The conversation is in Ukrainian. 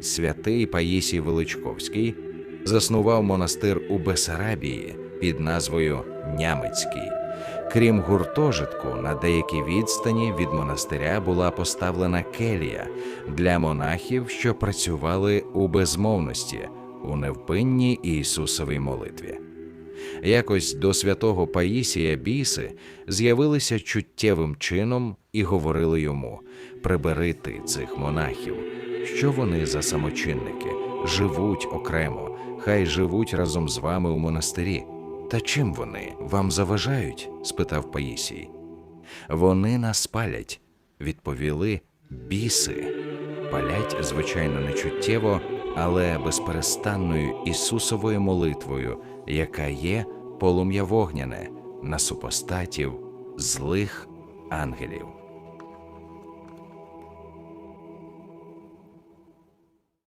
святий Паїсій Величковський заснував монастир у Бесарабії під назвою Нямецький. Крім гуртожитку, на деякій відстані від монастиря була поставлена келія для монахів, що працювали у безмовності, у невпинній Ісусовій молитві. Якось до святого Паїсія біси з'явилися чуттєвим чином і говорили йому: прибери ти цих монахів, що вони за самочинники, живуть окремо, хай живуть разом з вами у монастирі. Та чим вони вам заважають? спитав Паїсій. Вони нас палять, відповіли біси. Палять, звичайно, нечуттєво, але безперестанною Ісусовою молитвою, яка є полум'я вогняне на супостатів злих ангелів.